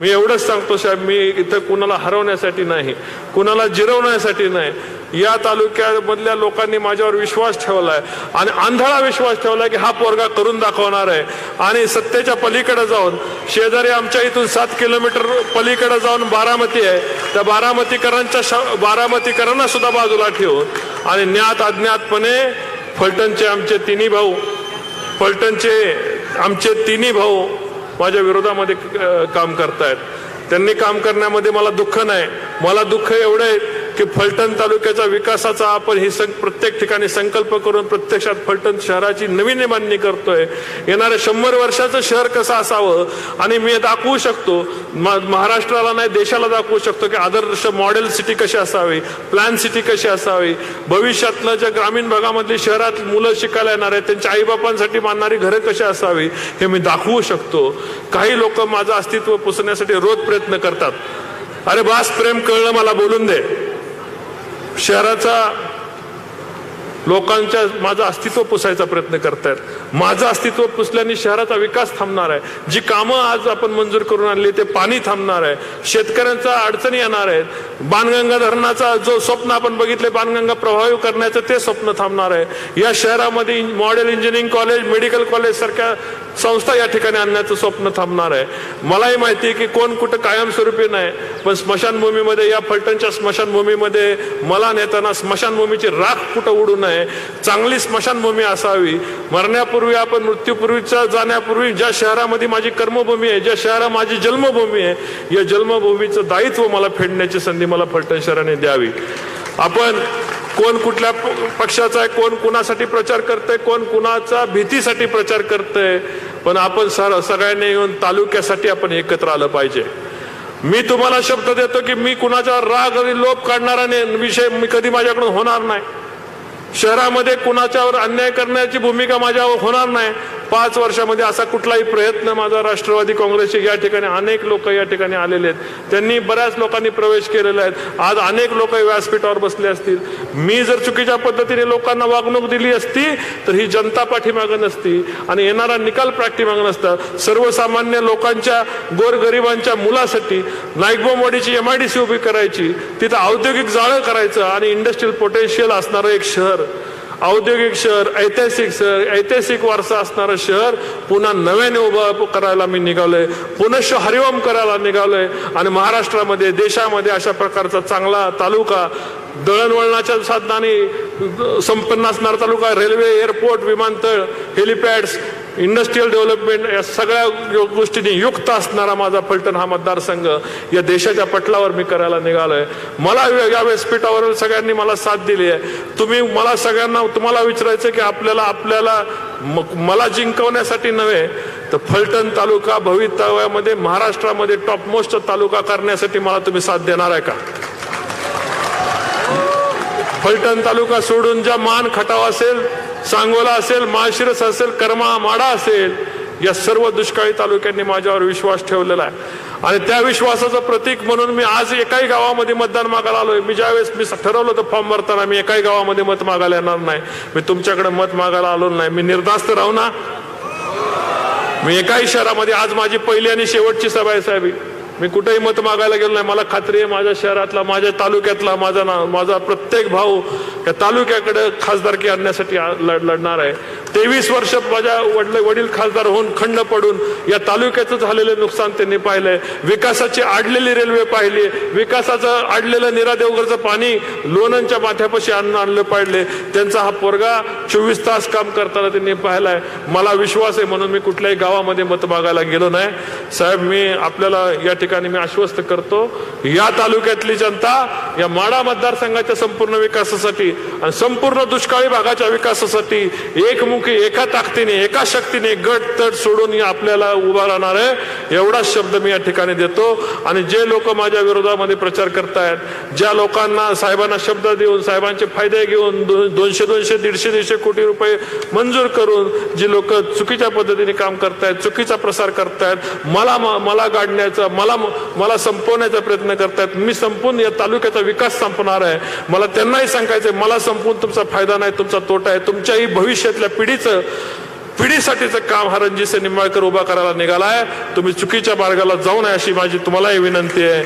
मी एवढंच सांगतो साहेब मी इथं कुणाला हरवण्यासाठी नाही कुणाला जिरवण्यासाठी नाही. या तालुक्यामधल्या लोकांनी माझ्यावर विश्वास ठेवलाय आणि आंधळा विश्वास ठेवलाय की हा पोरगा करून दाखवणार आहे. आणि सत्तेच्या पलीकडे जाऊन शेजारी आमच्या इथून सात किलोमीटर पलीकडे जाऊन बारामती आहे. त्या बारामतीकरांच्या बारामतीकरांना सुद्धा बाजूला ठेवून आणि ज्ञात अज्ञातपणे फलटणचे आमचे तिन्ही भाऊ फलटणचे आमचे तिन्ही भाऊ माझ्या विरोधामध्ये काम करतायत. त्यांनी काम करण्यामध्ये मला दुःख नाही. मला दुःख एवढं आहे की फलटण तालुक्याच्या विकासाचा आपण ही सं प्रत्येक ठिकाणी संकल्प करून प्रत्यक्षात फलटण शहराची नवीन बांधणी करतोय. येणाऱ्या शंभर वर्षाचं शहर कसं असावं? आणि मी दाखवू शकतो. महाराष्ट्राला नाही देशाला दाखवू शकतो की आदर्श मॉडेल सिटी कशी असावी? प्लॅन सिटी कशी असावी? भविष्यातलं ज्या ग्रामीण भागामधली शहरात मुलं शिकायला येणार आहेत त्यांच्या आईबापांसाठी मानणारी घरं कशी असावी? हे मी दाखवू शकतो. काही लोक माझं अस्तित्व पुसण्यासाठी रोज प्रयत्न करतात. अरे बास प्रेम कळलं मला बोलून दे. शहराचा लोकांच्या माझं अस्तित्व पुसायचा प्रयत्न करतायत. माझं अस्तित्व पुसल्याने शहराचा विकास थांबणार आहे. जी कामं आज आपण मंजूर करून आणली ते पाणी थांबणार आहे. शेतकऱ्यांचा अडचणी येणार आहेत बाणगंगा धरणाचा जो स्वप्न आपण बघितले बाणगंगा प्रभावी करण्याचं ते स्वप्न थांबणार आहे. या शहरामध्ये model engineering college medical college सारख्या संस्था या ठिकाणी आणण्याचं स्वप्न थांबणार आहे. मलाही माहिती आहे की कोण कुठं कायमस्वरूपी नाही. पण स्मशानभूमीमध्ये या फलटणच्या स्मशानभूमीमध्ये मला नेताना स्मशानभूमीची राख कुठं उडू नये चांगली स्मशानभूमी असावी. मरण्यापूर्वी आपण मृत्यूपूर्वीच्या जाण्यापूर्वी ज्या शहरामध्ये माझी कर्मभूमी आहे ज्या शहरा माझी जन्मभूमी आहे या जन्मभूमीचं दायित्व मला फेडण्याची संधी मला फलटण शहराने द्यावी. आपण कोण कुठल्या प- पक्षाचा आहे कोण कुणासाठी प्रचार करतंय कोण कुणाचा भीतीसाठी प्रचार करतंय. पण आपण सर सगळ्यांनी येऊन तालुक्यासाठी आपण एकत्र आलं पाहिजे. मी तुम्हाला शब्द देतो की मी कुणाचा राग आणि लोप काढणारा नाही विषय मी कधी माझ्याकडून होणार नाही. शहरामध्ये कुणाच्यावर अन्याय करण्याची भूमिका माझ्यावर होणार नाही. पाच वर्षामध्ये असा कुठलाही प्रयत्न माझा राष्ट्रवादी काँग्रेसचे या ठिकाणी अनेक लोक या ठिकाणी आलेले आहेत. त्यांनी बऱ्याच लोकांनी प्रवेश केलेला आहे. आज अनेक लोक व्यासपीठावर बसले असतील. मी जर चुकीच्या पद्धतीने लोकांना वागणूक दिली असती तर ही जनता पाठीमागं नसती आणि येणारा निकाल पाठीमागं नसता. सर्वसामान्य लोकांच्या गोरगरिबांच्या मुलासाठी नाईकबोमवाडीची एम आय डी सी उभी करायची तिथं औद्योगिक जाळं करायचं आणि इंडस्ट्रियल पोटेन्शियल असणारं एक शहर. औद्योगिक शहर ऐतिहासिक शहर ऐतिहासिक वारसा असणारं शहर पुन्हा नव्याने उभं करायला मी निघालोय. पुनश्च हरिओम करायला निघालोय. आणि महाराष्ट्रामध्ये देशामध्ये अशा प्रकारचा चांगला तालुका दळणवळणाच्या साधनाने संपन्न असणारा तालुका रेल्वे एअरपोर्ट विमानतळ हेलिपॅड्स इंडस्ट्रीयल डेव्हलपमेंट या सगळ्या गोष्टींनी युक्त असणारा माझा फलटण हा मतदारसंघ या देशाच्या पटलावर मी करायला निघालोय. मला या- व्यासपीठावर सगळ्यांनी मला साथ दिली आहे. तुम्ही मला सगळ्यांना तुम्हाला विचारायचं की आपल्याला आपल्याला मला जिंकवण्यासाठी नव्हे तर फलटण तालुका भवितव्यामध्ये महाराष्ट्रामध्ये टॉपमोस्ट तालुका करण्यासाठी मला तुम्ही साथ देणार आहे का? फलटण तालुका सोडून ज्या मान खटाव असेल सांगोला असेल माळशिरस असेल कर्मा माडा असेल या सर्व दुष्काळी तालुक्यांनी माझ्यावर विश्वास ठेवलेला आहे. आणि त्या विश्वासाचं प्रतीक म्हणून मी आज एकाही गावामध्ये मतदान मागायला आलोय. मी ज्यावेळेस मी ठरवलं होतं फॉर्म भरताना मी एकाही गावामध्ये मत मागायला येणार नाही. मी तुमच्याकडे मत मागायला आलो नाही. मी निर्धास्त राहू ना? मी एकाही शहरामध्ये आज माझी पहिली आणि शेवटची सभा आहे साहेब. मी कुठेही मत मागायला गेलो नाही. मला खात्री आहे माझ्या शहरातला माझ्या तालुक्यातला माझा ना माझा प्रत्येक भाऊ या तालुक्याकडे खासदारकी आणण्यासाठी लढ- लढणार आहे. तेवीस वर्ष माझ्या वडील वडील खासदार होऊन खंड पडून या तालुक्याचं झालेलं नुकसान त्यांनी पाहिलंय. विकासाची आडलेली रेल्वे पाहिली. विकासाचं आडलेलं निरादेवगरचं पाणी लोणंदच्या माथ्यापाशी आणून आणलं पाहिले त्यांचा हा पोरगा चोवीस तास काम करताना त्यांनी पाहिलाय. मला विश्वास आहे म्हणून मी कुठल्याही गावामध्ये मत मागायला गेलो नाही. साहेब मी आपल्याला या ठिकाणी मी आश्वस्त करतो या तालुक्यातली जनता या माडा मतदारसंघाच्या संपूर्ण विकासासाठी आणि संपूर्ण दुष्काळी भागाच्या विकासासाठी एकमुखी एका ताकदीने एका शक्तीने गट तट सोडून आपल्याला उभा राहणार आहे. एवढाच शब्द मी या ठिकाणी देतो. आणि जे लोक माझ्या विरोधामध्ये प्रचार करतायत ज्या लोकांना साहेबांना शब्द देऊन साहेबांचे फायदे घेऊन दोनशे दोनशे दीडशे दीडशे कोटी रुपये मंजूर करून जी लोक चुकीच्या पद्धतीने काम करतायत चुकीचा प्रसार करतायत मला मला गाडण्याचा मला मला संपवण्याचा प्रयत्न करतायत मी संपून या तालुक्याचा विकास संपणार आहे. मला त्यांनाही सांगायचंय मला संपून तुमचा फायदा नाही तुमचा तोटा आहे तुमच्याही भविष्यातल्या पिढीचं पिढीसाठीचं काम हा रणजितसिंह निंबाळकर उभा करायला निघालाय. तुम्ही चुकीच्या मार्गाला जाऊ नये अशी माझी तुम्हालाही विनंती आहे.